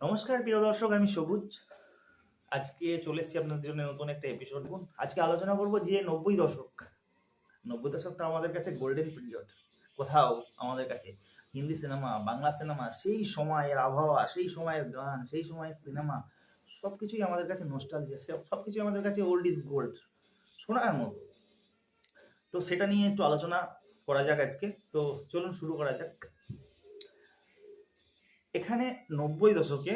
নমস্কার, প্রিয় দর্শক, আমি সবুজ। আজকে চলে এসেছি আপনাদের জন্য নতুন একটা এপিসোড আজকে আলোচনা করব যে নব্বই দশক। নব্বই দশকটা আমাদের কাছে গোল্ডেন পিরিয়ড কোথাও আমাদের কাছে হিন্দি সিনেমা বাংলা সিনেমা সেই সময়ের আবহাওয়া, সেই সময়ের গান, সেই সময়ের সিনেমা সব কিছুই আমাদের কাছে নস্টালজিয়া সব কিছুই আমাদের কাছে ওল্ড ইজ গোল্ড শোনার মতো। তো সেটা নিয়ে একটু আলোচনা করা যাক আজকে। তো চলুন শুরু করা যাক। এখানে নব্বই দশকে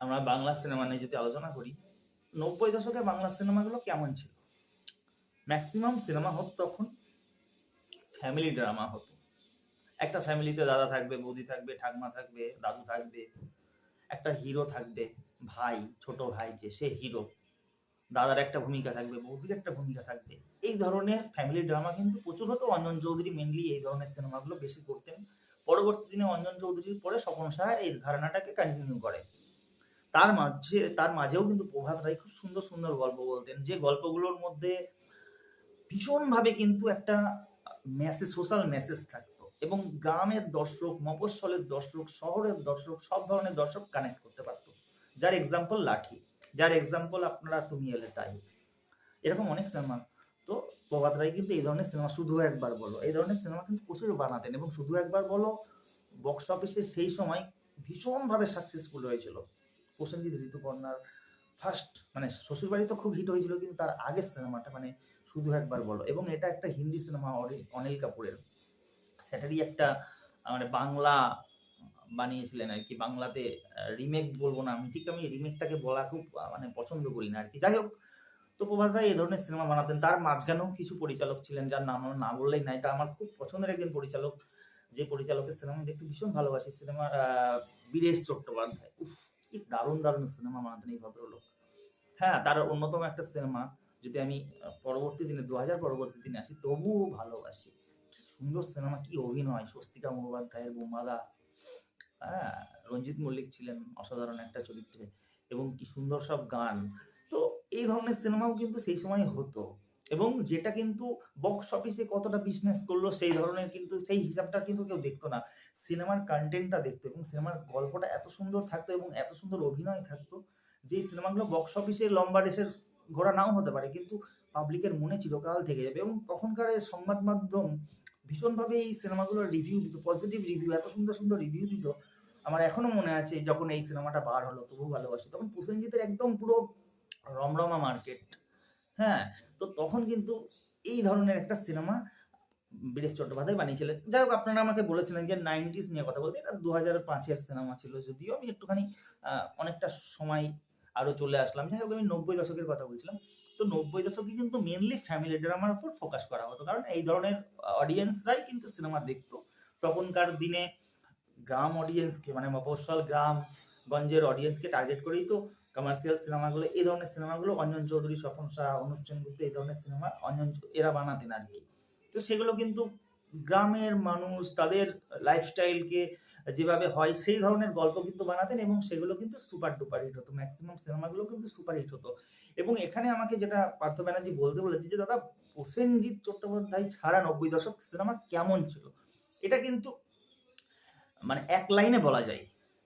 আমরা বাংলা সিনেমা নিয়ে যদি আলোচনা করি, নব্বই দশকে বাংলা সিনেমাগুলো কেমন ছিল? ম্যাক্সিমাম সিনেমা হতো তখন ফ্যামিলি ড্রামা হতো। একটা ফ্যামিলিতে দাদা থাকবে, বৌদি থাকবে, ঠাকমা থাকবে, দাদু থাকবে, একটা হিরো থাকবে, ভাই, ছোট ভাই যে, সে হিরো দাদার একটা ভূমিকা থাকবে, বৌদির একটা ভূমিকা থাকবে। এই ধরনের ফ্যামিলি ড্রামা কিন্তু প্রচুর হতো। অঞ্জন চৌধুরী মেনলি এই ধরনের সিনেমাগুলো বেশি করতেন। পরবর্তী দিনে অঞ্জন চৌধুরীর পরে স্বপন সাহা এই ধারণাটাকে কন্টিনিউ করে। তার মাঝে, তার মাঝেও কিন্তু প্রভাত রায় খুব সুন্দর সুন্দর গল্প বলতেন। যে গল্পগুলোর মধ্যে ভীষণভাবে কিন্তু একটা মেসেজ সোশ্যাল মেসেজ থাকতো এবং গ্রামের দর্শক, মফস্বলের দর্শক, শহরের দর্শক, সব ধরনের দর্শক কানেক্ট করতে পারতো। যার এক্সাম্পল লাঠি, যার এক্সাম্পল আপনারা তুমি এলে তাই। এরকম অনেক সিনেমা তো প্রভাত রায় কিন্তু এই ধরনের সিনেমা শুধু একবার বলো। এই ধরনের সিনেমা কিন্তু প্রচুর বানাতেন এবং শুধু একবার বলো বক্স অফিসে সেই সময় ভীষণভাবে সাকসেসফুল হয়েছিল। প্রসেনজিৎ ঋতুপর্ণার ফার্স্ট মানে শ্বশুরবাড়ি তো খুব হিট হয়েছিল, কিন্তু তার আগের সিনেমাটা মানে শুধু একবার বলো। এবং এটা একটা হিন্দি সিনেমা অনিল কাপুরের। সেটারই একটা মানে বাংলা বানিয়েছিলেন আর কি, বাংলাতে রিমেক বলব না আমি, ঠিক আমি রিমেকটাকে বলা খুব মানে পছন্দ করি না আর কি। যাই হোক তো প্রভাত রায় এই ধরনের সিনেমা বানাতেন। তার মাঝখানেও কিছু পরিচালক ছিলেন যার নাম না বললেই নাই। তা আমার খুব পছন্দের একজন পরিচালক, যে পরিচালকের সিনেমা দেখতে ভীষণ ভালোবাসি সিনেমা বীরেশ চট্টোপাধ্যায়। উফ, কি দারুণ দারুণ সিনেমা বানাতেন এই ভদ্রলোক। হ্যাঁ তার অন্যতম একটা সিনেমা যদি আমি পরবর্তী দিনে দু হাজার পরবর্তী দিনে আসি, তবুও ভালোবাসি। কি সুন্দর সিনেমা কি অভিনয়! স্বস্তিকা মুখোপাধ্যায়ের বোমাদা। হ্যাঁ রঞ্জিত মল্লিক ছিলেন অসাধারণ একটা চরিত্রে। এবং কি সুন্দর সব গান। তো এই ধরনের সিনেমাও কিন্তু সেই সময় হতো। এবং যেটা কিন্তু বক্স অফিসে কতটা বিজনেস করল সেই ধরনের কিন্তু সেই হিসাবটা কিন্তু কেউ দেখতো না। সিনেমার কন্টেন্টটা দেখতো এবং সিনেমার গল্পটা এত সুন্দর থাকতো এবং এত সুন্দর অভিনয় থাকতো যে সিনেমাগুলো বক্স অফিসে লম্বা রেসের ঘোড়া নাও হতে পারে, কিন্তু পাবলিকের মনে চিরকাল থেকে যাবে এবং তখনকার সংবাদ মাধ্যম ভীষণভাবে এই সিনেমাগুলোর রিভিউ দিত পজিটিভ রিভিউ এত সুন্দর সুন্দর রিভিউ দিত। আমার এখনও মনে আছে যখন এই সিনেমাটা বার হলো তবু ভালোবাসি। তখন প্রসেনজিতের একদম পুরো রমরমা মার্কেট। হ্যাঁ তো তখন কিন্তু এই ধরনের একটা সিনেমা বীরেশ চট্টোপাধ্যায় বানিয়েছিলেন। যাই হোক, আপনারা আমাকে বলেছিলেন যে নাইনটিস নিয়ে কথা বলতে, এটা দু হাজার পাঁচের সিনেমা ছিল যদিও আমি একটুখানি অনেকটা সময় আরও চলে আসলাম। যাই হোক, আমি নব্বই দশকের কথা বলছিলাম। তো নব্বই দশকে কিন্তু মেনলি ফ্যামিলি ড্রামার উপর ফোকাস করা হতো। কারণ এই ধরনের অডিয়েন্সরাই কিন্তু সিনেমা দেখতো। তখনকার দিনে গ্রাম অডিয়েন্সকে মানে মফস্বল গ্রাম গঞ্জের অডিয়েন্সকে টার্গেট করেই তো কমার্শিয়াল সিনেমাগুলো এই ধরনের সিনেমাগুলো অঞ্জন চৌধুরী, স্বপন শাহ, অনুপ সেনগুপ্ত, এই ধরনের সিনেমা অঞ্জন এরা বানাতেন আর কি। তো সেগুলো কিন্তু গ্রামের মানুষ, তাদের লাইফস্টাইলকে যেভাবে হয়, সেই ধরনের গল্প কিন্তু বানাতেন এবং সেগুলো কিন্তু সুপার ডুপার হিট হতো। ম্যাক্সিমাম সিনেমাগুলো কিন্তু সুপার হিট হতো। এবং এখানে আমাকে যেটা পার্থ ব্যানার্জি বলতে বলেছে যে, দাদা, প্রসেনজিৎ চট্টোপাধ্যায় ছাড়া নব্বই দশক সিনেমা কেমন ছিল? এটা কিন্তু মানে এক লাইনে বলা যায়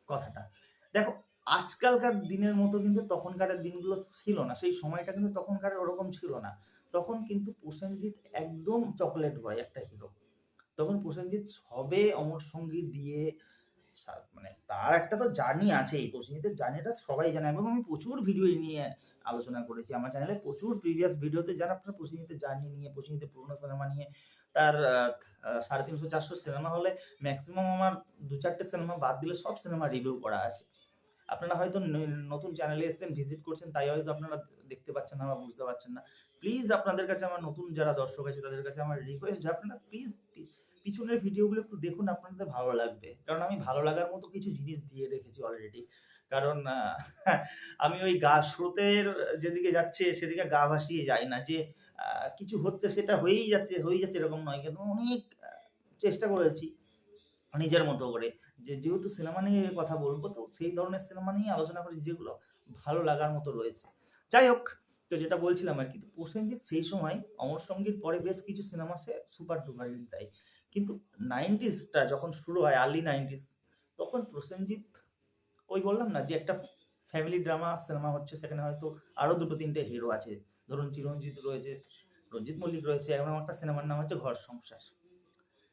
কথাটা। দেখো আজকালকার দিনের মতো কিন্তু তখনকার দিনগুলো ছিল না। সেই সময়টা কিন্তু তখনকার ওরকম ছিল না। তখন কিন্তু প্রসেনজিৎ একদম চকলেট বয়, একটা হিরো তখন প্রসেনজিৎ সবে অমর সঙ্গী দিয়ে মানে তার একটা তো জার্নি আছে এই প্রসেনজিতের জার্নিটা সবাই জানে। এবং আমি প্রচুর ভিডিও নিয়ে আলোচনা করেছি। আমার চ্যানেলে প্রচুর প্রিভিয়াস ভিডিওতে যারা আপনার প্রসেনজিতের জার্নি নিয়ে, প্রসেনজিতের পুরোনো সিনেমা নিয়ে, তার সাড়ে তিনশো চারশো সিনেমা হলে ম্যাক্সিমাম আমার দু চারটে সিনেমা বাদ দিলে সব সিনেমা রিভিউ করা আছে। আপনারা হয়তো নতুন চ্যানেলে এসেছেন ভিজিট করছেন, তাই হয়তো আপনারা দেখতে পাচ্ছেন না বা বুঝতে পারছেন না। প্লিজ আপনাদের কাছে আমার নতুন যারা দর্শক আছে, তাদের কাছে আমার রিকোয়েস্ট আপনারা প্লিজ পিছনের ভিডিওগুলো একটু দেখুন, আপনাদের ভালো লাগবে। কারণ আমি ভালো লাগার মতো কিছু জিনিস দিয়ে রেখেছি অলরেডি কারণ আমি ওই গা স্রোতের যেদিকে যাচ্ছে, সেদিকে গা ভাসিয়ে যাই না যে কিছু হচ্ছে সেটা হয়েই যাচ্ছে হয়েই যাচ্ছে এরকম নয়। কিন্তু অনেক চেষ্টা করেছি নিজের মতো করে। যে যেহেতু সিনেমা নিয়ে কথা বলব, তো সেই ধরনের সিনেমা নিয়ে আলোচনা করি যেগুলো ভালো লাগার মতো রয়েছে। যাই হোক, তো যেটা বলছিলাম আর কি প্রসেনজিৎ সেই সময় অমর সঙ্গীর পরে বেশ কিছু সিনেমা সে সুপার ডুপার হিট দেয়। কিন্তু নাইনটিসটা যখন শুরু হয় আর্লি নাইনটিস তখন প্রসেনজিৎ ওই বললাম না যে একটা ফ্যামিলি ড্রামা সিনেমা হচ্ছে, সেখানে হয়তো আরও দুটো তিনটে হিরো আছে। ধরুন চিরঞ্জিত রয়েছে, রঞ্জিত মল্লিক রয়েছে, এমন একটা সিনেমার নাম হচ্ছে ঘর সংসার।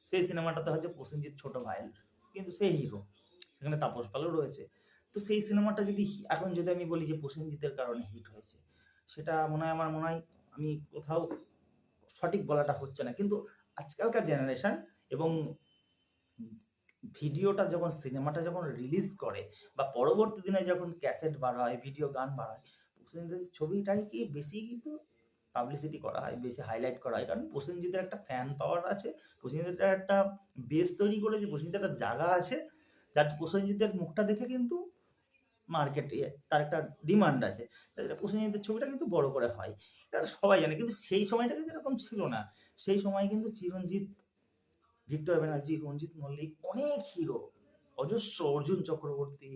সেই সিনেমাটাতে হচ্ছে প্রসেনজিৎ ছোট ভাই কিন্তু সেই হিরো। সেখানে তাপস পালও রয়েছে। তো সেই সিনেমাটা যদি এখন যদি আমি বলি যে প্রসেনজিতের কারণে হিট হয়েছে, সেটা মনে হয় আমার মনে হয় আমি কোথাও সঠিক বলাটা হচ্ছে না। কিন্তু আজকালকার জেনারেশন এবং ভিডিওটা যখন, সিনেমাটা যখন রিলিজ করে বা পরবর্তী দিনে যখন ক্যাসেট বার হয়, ভিডিও গান বার হয় ছবিটাই কি বেশি কিন্তু পাবলিসিটি করা হয় বেশি হাইলাইট করা হয়। কারণ প্রসেনজিতের একটা ফ্যান পাওয়ার আছে প্রসেনজিতের একটা বেস তৈরি করেছে প্রসেনজিতের একটা জায়গা আছে যার প্রসেনজিতের মুখটা দেখে কিন্তু মার্কেটে তার একটা ডিমান্ড আছে। প্রসেনজিতের ছবিটা কিন্তু বড় করে হয়। এটা সবাই জানে কিন্তু সেই সময়টা কিন্তু এরকম ছিল না। সেই সময় কিন্তু চিরঞ্জিত ভিক্টর ব্যানার্জি রঞ্জিত মল্লিক অনেক হিরো অজস্র অর্জুন চক্রবর্তী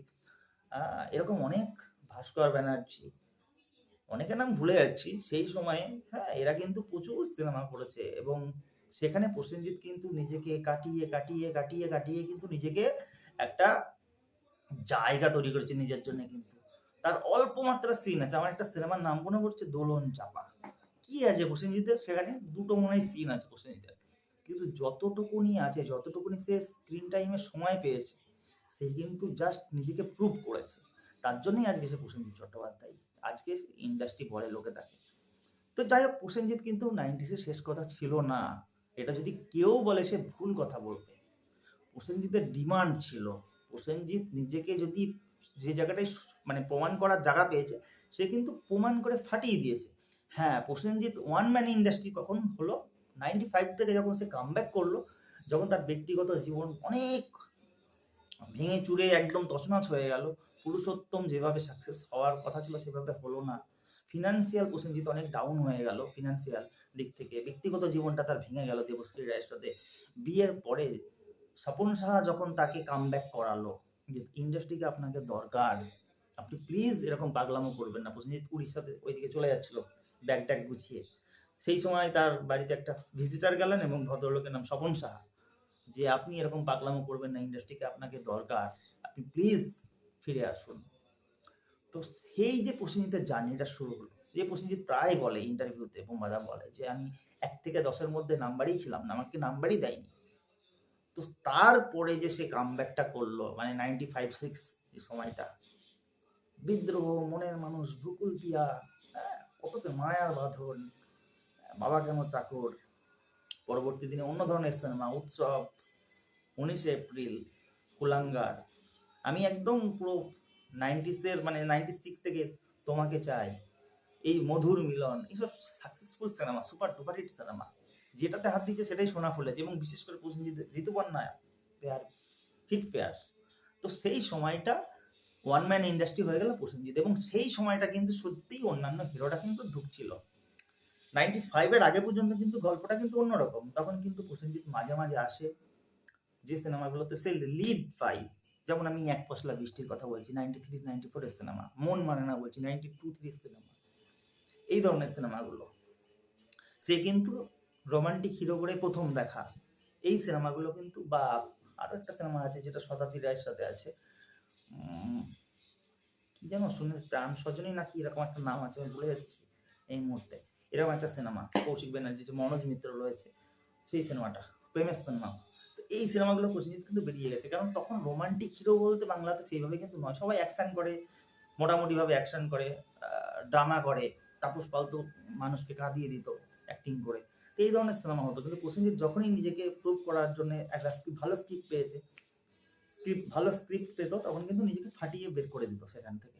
এরকম অনেক ভাস্কর ব্যানার্জি অনেকের নাম ভুলে যাচ্ছি। সেই সময়ে হ্যাঁ এরা কিন্তু প্রচুর সিনেমা করেছে এবং সেখানে প্রসেনজিৎ কিন্তু নিজেকে কাটিয়ে কাটিয়ে কাটিয়ে কাটিয়ে কিন্তু নিজেকে একটা জায়গা তৈরি করেছে নিজের জন্য কিন্তু। তার অল্প মাত্রা সিন আছে। আমার একটা সিনেমার নাম মনে পড়ছে, দোলন চাপা। কি আছে প্রসেনজিতের? সেখানে দুটো মনে হয় সিন আছে প্রসেনজিতের। কিন্তু যতটুকুনি আছে, যতটুকুনি সে স্ক্রিন টাইমে সময় পেয়েছে, সে কিন্তু জাস্ট নিজেকে প্রুভ করেছে। তার জন্যই আজকে সে প্রসেনজিৎ চট্টোপাধ্যায়। আজকে ইন্ডাস্ট্রি বলে লোকে তাকে তো যাই হোক, প্রসেনজিৎ কিন্তু নাইনটিসের শেষ কথা ছিল না। এটা যদি কেউ বলে, সে ভুল কথা বলবে। প্রসেনজিতের ডিমান্ড ছিল। প্রসেনজিৎ নিজেকে যদি যে জায়গাটায় মানে প্রমাণ করার জায়গা পেয়েছে, সে কিন্তু প্রমাণ করে ফাটিয়ে দিয়েছে। হ্যাঁ প্রসেনজিৎ ওয়ান ম্যান ইন্ডাস্ট্রি কখন হলো? নাইনটি ফাইভ থেকে যখন সে কামব্যাক করল, যখন তার ব্যক্তিগত জীবন অনেক ভেঙে চুরে একদম তছনছ হয়ে গেল পুরুষোত্তম যেভাবে সাকসেস হওয়ার কথা ছিল, সেভাবে হলো না। ফিনান্সিয়াল প্রসেনজিৎ অনেক ডাউন হয়ে গেল ফিনান্সিয়াল দিক থেকে। ব্যক্তিগত জীবনটা তার ভেঙে গেল দেবশ্রী রায়ের সাথে। বিয়ের পরে স্বপন সাহা যখন তাকে কামব্যাক করালো, যে ইন্ডাস্ট্রিকে আপনাকে দরকার, আপনি প্লিজ এরকম পাগলামো করবেন না। প্রসেনজিৎ উড়িষ্যাতে ওইদিকে চলে যাচ্ছিল ব্যাগ ট্যাগ গুছিয়ে। সেই সময় তার বাড়িতে একটা ভিজিটার গেলেন এবং ভদ্রলোকের নাম স্বপন সাহা। যে আপনি এরকম পাগলামো করবেন না ইন্ডাস্ট্রিকে আপনাকে দরকার, আপনি প্লিজ ফিরে আসুন। তো সেই যে প্রসেনজিতের জার্নিটা শুরু হলো যে প্রসেনজিৎ প্রায় বলে ইন্টারভিউতে বোমাদা বলে যে আমি এক থেকে দশের মধ্যে নাম্বারই ছিলাম না আমাকে নাম্বারই দেয়নি। তো তারপরে যে সে কামব্যাকটা করল মানে নাইনটি ফাইভ সিক্স এই সময়টা বিদ্রোহ মনের মানুষ ভুকুল পিয়া হ্যাঁ, কত মায়ার বাঁধন বাবা কেন চাকর পরবর্তী দিনে অন্য ধরনের সিনেমা উৎসব উনিশে এপ্রিল কুলাঙ্গার আমি একদম পুরো নাইনটিসের মানে নাইনটি সিক্স থেকে তোমাকে চাই। এই মধুর মিলন, এইসব successful cinema super duper hit cinema যেটাতে হাত দিচ্ছে সেটাই সোনা ফুলেছে এবং বিশেষ করে Prosenjit Rituparna pair hit pair. তো সেই সময়টা ওয়ান ম্যান ইন্ডাস্ট্রি হয়ে গেল প্রসেনজিৎ এবং সেই সময়টা কিন্তু সত্যিই অন্যান্য হিরোটা কিন্তু ঢুকছিল নাইনটি ফাইভের আগে পর্যন্ত কিন্তু গল্পটা কিন্তু অন্যরকম। তখন কিন্তু প্রসেনজিৎ মাঝে মাঝে আসে যে সিনেমাগুলোতে সে লিড পাই। যেমন আমি এক পশলা বৃষ্টির কথা বলছি নাইনটি থ্রি নাইনটি ফোরের সিনেমা মন মানে না বলছি নাইনটি টু থ্রি সিনেমা এই ধরনের সিনেমাগুলো সে কিন্তু রোমান্টিক হিরো করে প্রথম দেখা। এই সিনেমাগুলো কিন্তু বা আরও একটা সিনেমা আছে যেটা শতাব্দী রায়ের সাথে আছে। কি যেন শুনে প্রাণ সজনী নাকি এরকম একটা নাম আছে, আমি ভুলে যাচ্ছি এই মুহূর্তে। এরকম একটা সিনেমা কৌশিক ব্যানার্জি যে মনোজ মিত্র রয়েছে, সেই সিনেমাটা প্রেমের সিনেমা এই সিনেমাগুলো প্রসেনজিৎ কিন্তু বেরিয়ে গেছে। কারণ তখন রোমান্টিক হিরো বলতে বাংলাতে সেইভাবে কিন্তু নয়। সবাই অ্যাকশন করে, মোটামুটিভাবে অ্যাকশন করে ড্রামা করে। তাপস পাল তো মানুষকে কাঁদিয়ে দিত অ্যাক্টিং করে। তো এই ধরনের সিনেমা হতো। কিন্তু প্রসেনজিৎ যখনই নিজেকে প্রুভ করার জন্য একটা ভালো স্ক্রিপ্ট পেয়েছে স্ক্রিপ্ট ভালো স্ক্রিপ্ট পেতো, তখন কিন্তু নিজেকে ফাটিয়ে বের করে দিত সেখান থেকে।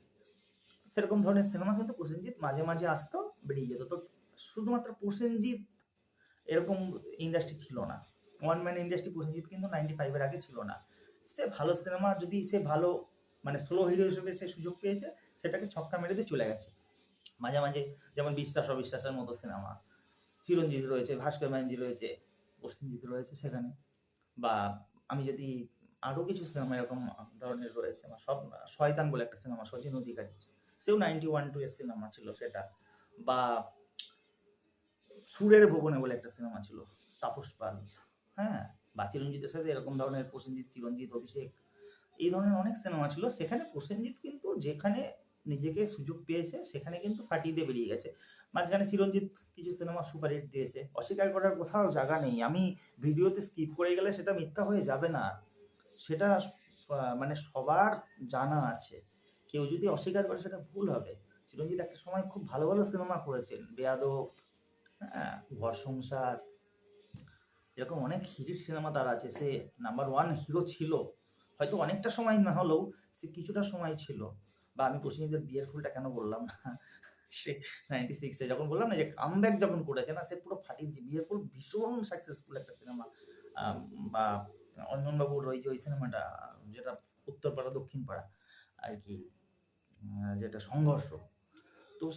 সেরকম ধরনের সিনেমা কিন্তু প্রসেনজিৎ মাঝে মাঝে আসতো, বেরিয়ে যেত। তো শুধুমাত্র প্রসেনজিৎ এরকম ইন্ডাস্ট্রি ছিল না। ওয়ান ম্যান ইন্ডাস্ট্রি প্রসেনজিৎ কিন্তু নাইনটি ফাইভের আগে ছিল না। সে ভালো সিনেমা যদি সে ভালো মানে স্লো হিরো হিসেবে সে সুযোগ পেয়েছে, সেটাকে ছক্কা মেরে দিয়ে চলে গেছে। মাঝে মাঝে যেমন বিশ্বাস অবিশ্বাসের মতো সিনেমা চিরঞ্জিত রয়েছে, ভাস্কর ব্যানার্জি রয়েছে, প্রসেনজিৎ রয়েছে সেখানে। বা আমি যদি আরও কিছু সিনেমা এরকম ধরনের রয়েছে আমার সব, শয়তান বলে একটা সিনেমা সচিন অধিকারী সেও নাইনটি ওয়ান টু এর সিনেমা ছিল সেটা। বা সুরের ভুবনে বলে একটা সিনেমা ছিল, তাপস পাল। হ্যাঁ বা চিরঞ্জিতের সাথে এরকম ধরনের প্রসেনজিৎ চিরঞ্জিত অভিষেক, এই ধরনের অনেক সিনেমা ছিল। সেখানে প্রসেনজিৎ কিন্তু যেখানে নিজেকে সুযোগ পেয়েছে, সেখানে কিন্তু ফাটিয়ে দিয়ে বেরিয়ে গেছে। মাঝখানে চিরঞ্জিত কিছু সিনেমা সুপারহিট দিয়েছে। অস্বীকার করার কোথাও জায়গা নেই। আমি ভিডিওতে স্কিপ করে গেলে সেটা মিথ্যা হয়ে যাবে না। সেটা মানে সবার জানা আছে। কেউ যদি অস্বীকার করে সেটা ভুল হবে। চিরঞ্জিত একটা সময় খুব ভালো ভালো সিনেমা করেছেন। বেয়াদব হ্যাঁ ঘর সংসার এরকম অনেক হিট সিনেমা তার আছে, সে নাম্বার ওয়ান হিরো ছিল। হয়তো অনেকটা সময় না হলেও সে কিছুটা সময় ছিল। বা আমি প্রসেনজিতের বিয়ের ফুলটা কেন বললাম না? সে নাইনটি সিক্সে যখন বললাম না যে কামব্যাক যখন করেছে না, সে পুরো ফাটিয়েছে বিয়ের ফুল ভীষণ সাকসেসফুল একটা সিনেমা। বা অঞ্জনবাবুর ওই যে ওই সিনেমাটা, যেটা উত্তরপাড়া দক্ষিণ পাড়া আর কি যেটা সংঘর্ষ। তো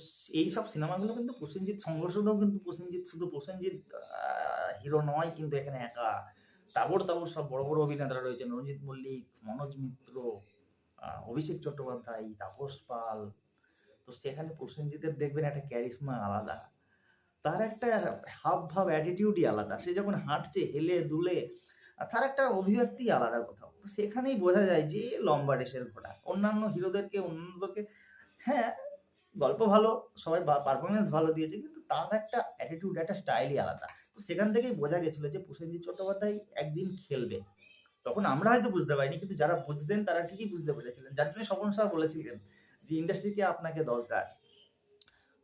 এই সব সিনেমাগুলো কিন্তু প্রসেনজিৎ, সংঘর্ষটাও কিন্তু প্রসেনজিৎ, শুধু প্রসেনজিৎ হিরো নয় কিন্তু এখানে একা। তাবর তাবর সব বড় বড় অভিনেতারা রয়েছেন, রঞ্জিত মল্লিক, মনোজ মিত্র অভিষেক চট্টোপাধ্যায়, তাপস পাল। তো সেখানে প্রসেনজিতের দেখবেন একটা ক্যারিশমা আলাদা। তার একটা হাব ভাব অ্যাটিটিউডই আলাদা। সে যখন হাঁটছে, হেলে, দুলে তার একটা অভিব্যক্তি আলাদা কোথাও। তো সেখানেই বোঝা যায় যে লম্বা রেসের ঘোড়া। অন্যান্য হিরোদেরকে অন্যদেরকে হ্যাঁ গল্প ভালো, সবাই পারফরমেন্স ভালো দিয়েছে, কিন্তু তার একটা অ্যাটিটিউড একটা স্টাইলই আলাদা। তো সেখান থেকেই বোঝা গেছিল যে প্রসেনজিৎ চট্টোপাধ্যায় একদিন খেলবে। তখন আমরা হয়তো বুঝতে পারিনি, কিন্তু যারা বুঝতেন তারা ঠিকই বুঝতে পেরেছিলেন। যার জন্য স্বপন শাহ বলেছিলেন যে ইন্ডাস্ট্রিতে আপনাকে দরকার।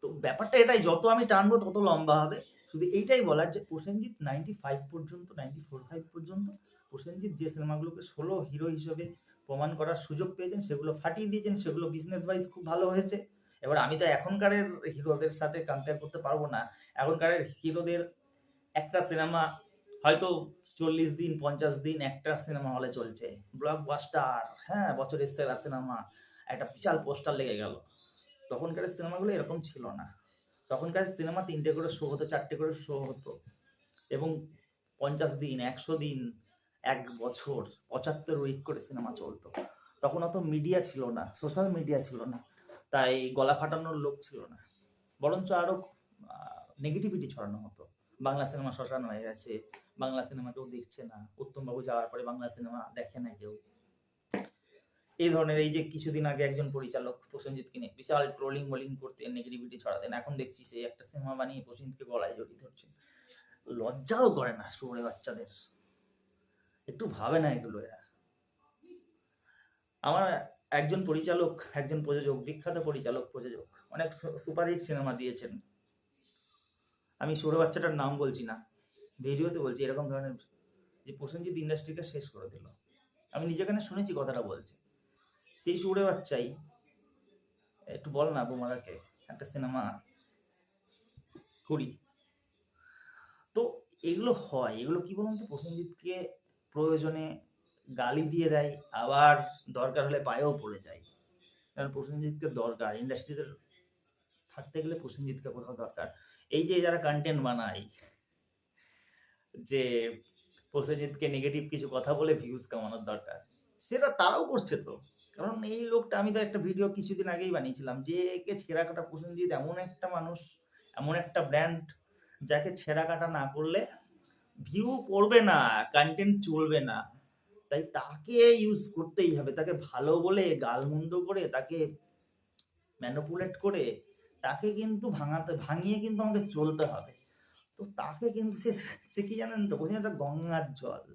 তো ব্যাপারটা এটাই, যত আমি টানবো তত লম্বা হবে। শুধু এইটাই বলার যে, প্রসেনজিৎ নাইনটি ফাইভ পর্যন্ত নাইনটি ফোর ফাইভ পর্যন্ত প্রসেনজিৎ যে সিনেমাগুলোকে ষোলো হিরো হিসেবে প্রমাণ করার সুযোগ পেয়েছেন, সেগুলো ফাটিয়ে দিয়েছেন, সেগুলো বিজনেস ওয়াইজ খুব ভালো হয়েছে। এবার আমি তো এখনকারের হিরোদের সাথে কম্পেয়ার করতে পারব না। এখনকারের হিরোদের একটা সিনেমা হয়তো চল্লিশ দিন, পঞ্চাশ দিন একটা সিনেমা হলে চলছে। ব্লকবাস্টার হ্যাঁ বছরের সেরা সিনেমা একটা বিশাল পোস্টার লেগে গেল। তখনকার সিনেমাগুলো এরকম ছিল না। তখনকার সিনেমা তিনটে করে শো হতো, চারটে করে শো হতো। এবং পঞ্চাশ দিন, একশো দিন, এক বছর, পঁচাত্তর উইক করে সিনেমা চলতো। তখন অত মিডিয়া ছিল না সোশ্যাল মিডিয়া ছিল না। তাই গলা ফাটানোর লোক ছিল না। বরঞ্চ আরও নেগেটিভিটি ছড়ানো হতো। বাংলা সিনেমা শ্মশান হয়ে গেছে, বাংলা সিনেমা কেউ দেখছে না। উত্তমবাবু যাওয়ার পরে বাংলা সিনেমা দেখে না কেউ। এই ধরনের এই যে কিছুদিন আগে একজন পরিচালক প্রসেনজিৎকে নিয়ে বিশাল ট্রোলিং বোলিং করতেন নেগেটিভিটি ছড়াতেন। এখন দেখছি সে একটা সিনেমা বানিয়ে প্রসেনজিৎকে গলায় জড়িয়ে ধরছে। লজ্জাও করে না শুয়ে বাচ্চাদের। একটু ভাবে না এগুলো এরা। আমার একজন পরিচালক, একজন প্রযোজক, বিখ্যাত পরিচালক, প্রযোজক, অনেক সুপারহিট সিনেমা দিয়েছেন। আমি সৌর বাচ্চাটার নাম বলছি না, ভিডিওতে বলছি, এরকম ধরনের যে প্রসেনজিৎ ইন্ডাস্ট্রিকে শেষ করে দিল। আমি নিজেখানে শুনেছি কথাটা বলছে। সেই সুরে বাচ্চাই, একটু বল না বোমারাকে একটা সিনেমা করি। তো এগুলো হয়, এগুলো কি বলুন তো প্রসেনজিৎকে প্রয়োজনে গালি দিয়ে দেয়, আবার দরকার হলে পায়েও পড়ে যায়। কারণ প্রসেনজিৎকে দরকার, ইন্ডাস্ট্রিতে থাকতে গেলে প্রসেনজিৎকে কোথাও দরকার। এই যে যারা কন্টেন্ট বানায়, যে প্রসেনজিৎকে নেগেটিভ কিছু কথা বলে ভিউজ কামানোর দরকার, সেটা তারাও করছে তো। কারণ এই লোকটা, আমি তো একটা ভিডিও কিছুদিন আগেই বানিয়েছিলাম, যে একে ছেঁড়া কাটা প্রসেনজিৎ এমন একটা মানুষ, এমন একটা ব্র্যান্ড যাকে ছেঁড়া কাটা না করলে ভিউ পড়বে না কন্টেন্ট চলবে না। তাই তাকে ইউজ করতেই হবে। তাকে ভালো বলে গালমন্দ করে, তাকে ম্যানুপুলেট করে, তাকে কিন্তু ভাঙাতে, ভাঙিয়ে কিন্তু আমাকে চলতে হবে। তো তাকে কিন্তু সে সে কি জানেন তো? প্রসেনজিৎ গঙ্গার জল।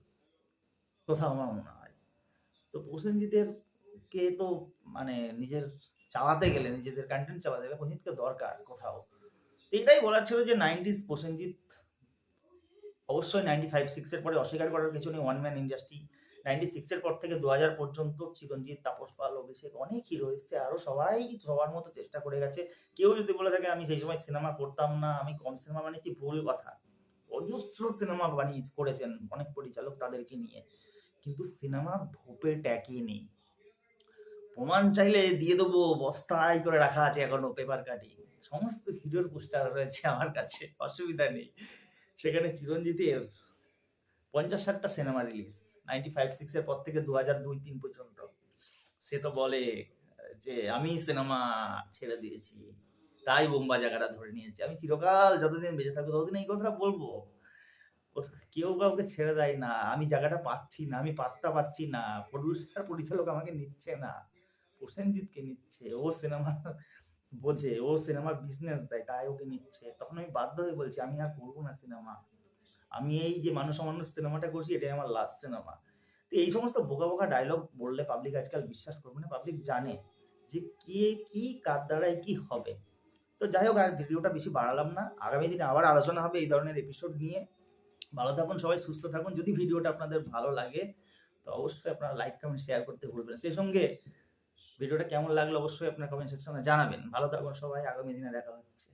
কোথাও আমার মনে হয়। তো প্রসেনজিতের কে তো মানে নিজের চালাতে গেলে, নিজেদের কন্টেন্ট চালাতে গেলে প্রসেনজিৎকে দরকার কোথাও। এটাই বলার ছিল যে নাইনটিস প্রসেনজিৎ অবশ্যই নাইনটি ফাইভ সিক্সের পরে অস্বীকার করার কিছু নেই। ওয়ান ম্যান ইন্ডাস্ট্রি নাইনটি সিক্সের পর থেকে দু হাজার পর্যন্ত চিরঞ্জিত, তাপস পাল, অভিষেক অনেক হিরো এসছে। আরও সবাই সবার মতো চেষ্টা করে গেছে। কেউ যদি বলে থাকে, আমি সেই সময় সিনেমা করতাম না, আমি কম সিনেমা বানিয়েছি, ভুল কথা। অজস্র সিনেমা বানিয়ে করেছেন অনেক পরিচালক তাদেরকে নিয়ে। কিন্তু সিনেমা ধোপে নেই। প্রমাণ চাইলে দিয়ে দেবো, বস্তায় করে রাখা আছে এখনও পেপার কাটি সমস্ত হিরোর পোস্টার রয়েছে আমার কাছে, অসুবিধা নেই। সেখানে চিরঞ্জিতের পঞ্চাশ ষাটটা সিনেমা রিলিজ নাইনটি ফাইভ সিক্সের পর থেকে দু হাজার দুই, তিন পর্যন্ত। সে তো বলে যে, আমি সিনেমা ছেড়ে দিয়েছি, তাই বোম্বা জায়গাটা ধরে নিয়েছি। আমি চিরকাল যতদিন বেঁচে থাকব ততদিন এই কথাটা বলব। কেউ কাউকে ছেড়ে দেয় না। আমি জায়গাটা পাচ্ছি না, আমি পাত্তা পাচ্ছি না। প্রডিউসার পরিচালক আমাকে নিচ্ছে না। প্রসেনজিৎকে নিচ্ছে। ও সিনেমা বোঝে, ও সিনেমার বিজনেস দেয়, তাই ওকে নিচ্ছে। তখন আমি বাধ্য হয়ে বলছি, আমি আর করব না সিনেমা। আমি এই যে মানুষ মানুষ সিনেমাটা করছি, এটাই আমার লাস্ট সিনেমা তো এই সমস্ত বোকা বোকা ডায়লগ বললে পাবলিক আজকাল বিশ্বাস করবে না পাবলিক জানে যে কে কি, কার দ্বারাই কি হবে। তো যাই হোক, আর ভিডিওটা বেশি বাড়ালাম না। আগামী দিনে আবার আলোচনা হবে এই ধরনের এপিসোড নিয়ে। ভালো থাকুন সবাই, সুস্থ থাকুন। যদি ভিডিওটা আপনাদের ভালো লাগে, তো অবশ্যই আপনারা লাইক কমেন্ট শেয়ার করতে ভুলবেন সেই সঙ্গে ভিডিওটা কেমন লাগল অবশ্যই আপনার কমেন্ট সেকশনে জানাবেন। ভালো থাকুন সবাই, আগামী দিনে দেখা হচ্ছে।